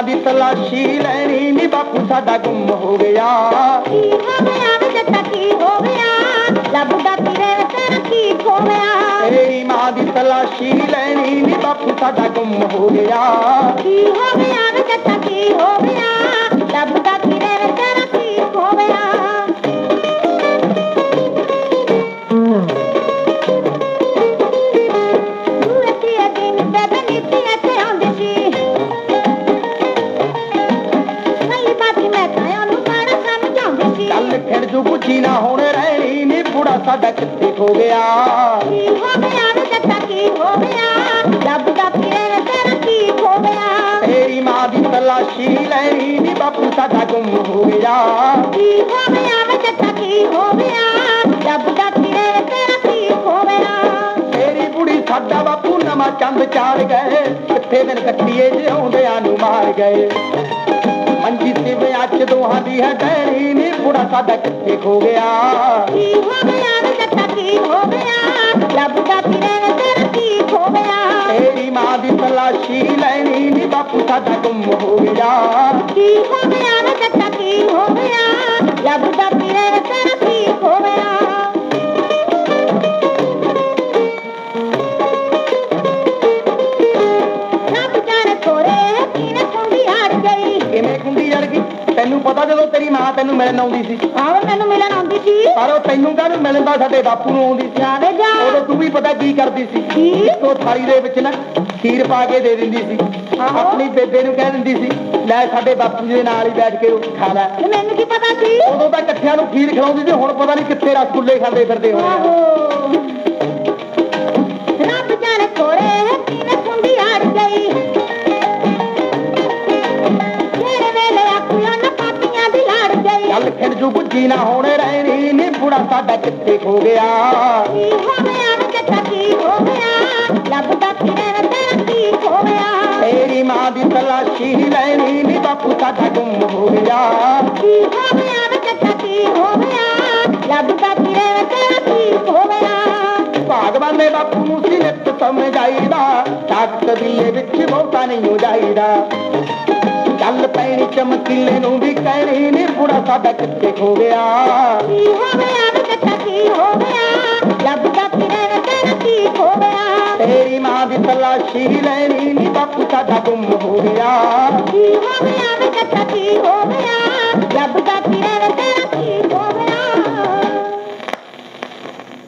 ਤਲਾਸ਼ੀ ਲੈਣੀ ਨੀ ਬਾਪੂ ਸਾਡਾ ਗੁੰਮ ਹੋ ਗਿਆ। ਕੀ ਹੋ ਗਿਆ ਵੇ ਜੱਟਾ ਕੀ ਹੋ ਗਿਆ? ਲੱਭਦਾ ਫਿਰੇ ਤੇਰਾ ਕੀ ਖੋ ਗਿਆ। ਤੇਰੀ ਮਾਂ ਦੀ ਤਲਾਸ਼ੀ ਲੈਣੀ ਨੀ ਬਾਪੂ ਸਾਡਾ ਗੁੰਮ ਹੋ ਗਿਆ। ਕੀ ਹੋ ਗਿਆ ਵੇ ਸੀ ਚੱਲ ਖਿੜ ਜੂ ਬੁੱਝੀ ਨਾ ਹੁਣ ਰਹਿਣੀ ਨੀ ਬੁੜਾ ਸਾਡਾ ਕਿੱਥੇ ਖੋ ਗਿਆ? ਕੀ ਹੋ ਗਿਆ ਵੇ ਜੱਟਾ ਕੀ ਹੋ ਗਿਆ? ਲੱਭਦਾ ਫਿਰੇ ਵੇ ਤੇਰਾ ਕੀ ਖੋ ਗਿਆ? ਤੇਰੀ ਮਾਂ ਦੀ ਤਲਾਸ਼ੀ ਲੈਣੀ ਨੀ ਬਾਪੂ ਸਾਡਾ ਗੁੰਮ ਹੋ ਗਿਆ। ਕੀ ਹੋ ਗਿਆ ਵੇ ਜੱਟਾ ਕੀ ਹੋ ਗਿਆ? ਲੱਭਦਾ ਫਿਰੇ ਵੇ ਤੇਰਾ ਕੀ ਖੋ ਗਿਆ? ਤੇਰੀ ਬੁੜੀ ਸਾਡਾ ਬਾਪੂ ਨਵਾਂ ਚੰਦ ਚਾੜ ਗਏ ਕਿੱਥੇ ਦਿਨ ਕੱਟੀਏ ਜਿਉਂਦਿਆਂ ਨੂੰ ਮਾਰ ਗਏ। ਮੰਜੀ ਤੇ ਚ ਦੋਹਾਂ ਦੀ ਹੈ ਡੈਣੀ ਬੁੜਾ ਸਾਡਾ ਕਿੱਥੇ ਖੋ ਗਿਆ। ਕੀ ਹੋ ਗਿਆ ਵੇ ਜੱਟਾ ਕੀ ਹੋ ਗਿਆ? ਲੱਭਦਾ ਫਿਰੇ ਵੇ ਤੇਰਾ ਕੀ ਖੋ ਗਿਆ? ਤੇਰੀ ਮਾਂ ਦੀ ਤਲਾਸ਼ੀ ਲੈਣੀ ਨੀ ਬਾਪੂ ਸਾਡਾ ਗੁੰਮ ਹੋ ਗਿਆ। ਕੀ ਹੋ ਗਿਆ ਵੇ ਜੱਟਾ ਕੀ ਹੋ ਗਿਆ? ਲੱਭਦਾ ਫਿਰੇ ਵੇ ਤੇਰਾ ਕੀ ਖੋ ਗਿਆ ਮਿਲਣ ਆਉਂਦੀ ਸੀ। ਆਵੇ ਮੈਨੂੰ ਮਿਲਣ ਆਉਂਦੀ ਸੀ। ਪਰ ਉਹ ਤੈਨੂੰ ਕਾਹਨੂੰ ਮਿਲਣ ਦਾ ਸਾਡੇ ਬਾਪੂ ਨੂੰ ਆਉਂਦੀ ਸੀ। ਜਾਵੇ ਜਾ। ਉਦੋਂ ਤੂੰ ਵੀ ਪਤਾ ਕੀ ਕਰਦੀ ਸੀ। ਕੀ? ਇੱਕੋ ਥਾਲੀ ਦੇ ਵਿੱਚ ਨਾ ਖੀਰ ਪਾ ਕੇ ਦੇ ਦਿੰਦੀ ਸੀ। ਆਹੋ। ਆਪਣੀ ਬੇਬੇ ਨੂੰ ਕਹਿ ਦਿੰਦੀ ਸੀ ਲੈ ਸਾਡੇ ਬਾਪੂ ਜੀ ਦੇ ਨਾਲ ਹੀ ਬੈਠ ਕੇ ਰੋਟੀ ਖਾ ਲੈ। ਤੇ ਮੈਨੂੰ ਕੀ ਪਤਾ ਸੀ? ਉਦੋਂ ਤਾਂ ਇਕੱਠਿਆਂ ਨੂੰ ਖੀਰ ਖਿਲਾਉਂਦੀ ਸੀ ਹੁਣ ਪਤਾ ਨਹੀਂ ਕਿੱਥੇ ਰਸਗੁੱਲੇ ਖਾਂਦੇ ਫਿਰਦੇ ਹੋਣੇ ਆਹੋ। ਜੂ ਬੁੱਝੀ ਨਾ ਹੁਣ ਰਹਿਣੀ ਨੀ ਬੁੜਾ ਸਾਡਾ ਕਿੱਥੇ ਖੋ ਗਿਆ। ਕੀ ਹੋ ਗਿਆ ਵੇ ਜੱਟਾ ਕੀ ਹੋ ਗਿਆ? ਲੱਭਦਾ ਫਿਰੇ ਵੇ ਤੇਰਾ ਕੀ ਖੋ ਗਿਆ? ਤੇਰੀ ਮਾਂ ਦੀ ਤਲਾਸ਼ੀ ਲੈਣੀ ਨੀ ਬਾਪੂ ਸਾਡਾ ਗੁੰਮ ਹੋ ਗਿਆ। ਕੀ ਹੋ ਗਿਆ ਵੇ ਜੱਟਾ ਕੀ ਹੋ ਗਿਆ? ਲੱਭਦਾ ਫਿਰੇ ਵੇ ਤੇਰਾ ਕੀ ਖੋ ਗਿਆ? ਭਾਗਵਾਨ ਦੇ ਬਾਪੂ ਨੂੰ ਸੀ ਨਿੱਤ ਸਮਝਾਈਦਾ ਤਾਕਤ ਦਿਲੇ ਵਿੱਚ ਬਹੁਤਾ ਨਹੀਂ ਹੋ ਜਾਈਦਾ। ਚੱਲ ਪੈਣੀ ਚਮਕੀਲੇ ਨੂੰ ਵੀ ਕਹਿਣੀ ਨੀ ਬੁੜਾ ਸਾਡਾ ਕਿੱਥੇ ਖੋ ਗਿਆ। ਕੀ ਹੋ ਗਿਆ ਜੱਟਾ ਕੀ ਹੋ ਗਿਆ? ਲੱਭਦਾ ਫਿਰੇ ਵੇ ਤੇਰਾ ਕੀ ਖੋ ਗਿਆ? ਤੇਰੀ ਮਾਂ ਦੀ ਤਲਾਸ਼ੀ ਲੈਣੀ ਨੀ ਬਾਪੂ ਸਾਡਾ ਗੁੰਮ ਹੋ ਗਿਆ। ਕੀ ਹੋ ਗਿਆ ਜੱਟਾ ਕੀ ਹੋ ਗਿਆ?